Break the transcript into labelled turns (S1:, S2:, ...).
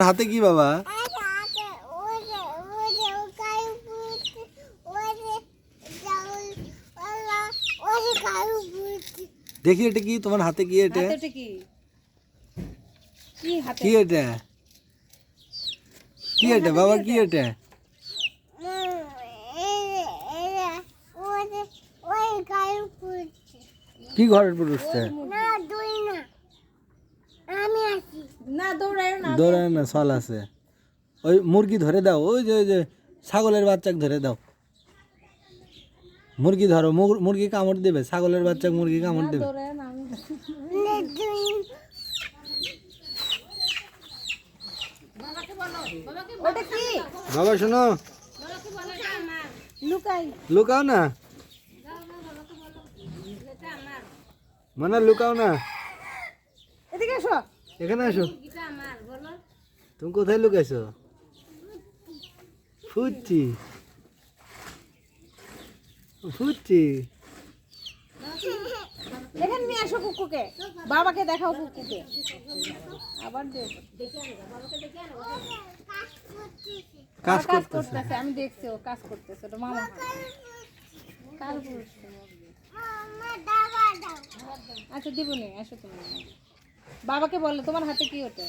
S1: হাতে কি বাবা দেখি এটা কি তোমার হাতে কি এটা
S2: হাতে কি কি হাতে
S1: কি এটা কি এটা বাবা কি এটা কি ঘরের পুরুষটা
S3: আমি আছি
S2: না দৌড়ায় না
S1: দৌড়ায় না সল আছে। ওই মুরগি ধরে দাও ওই যে ওই যে ছাগলের বাচ্চাকে ধরে দাও। মুরগি ধরো মুরগি কামড় দেবে ছাগলের বাচ্চাকে মুরগি কামড় দেবে।
S2: দৌড়ায় না আমি ওটা কি
S1: বাবা শোনো। লুকাও না। মানে লুকাও না।
S2: এদিকে এসো।
S1: এখানে আসো। তুমি কোথায় লুকাইছো? ফুচি ফুচি
S2: এখানে নিয়ে আসো কুকুকে। বাবাকে দেখাও কুকুকে। আবার
S1: কাজ
S2: কাজ
S1: করতেছে।
S2: করতেছে আমি দেখছি ও কাজ করতেছে ওটা মামা আচ্ছা দিব নি আসো তুমি। বাবাকে বলো তোমার হাতে কি ওটা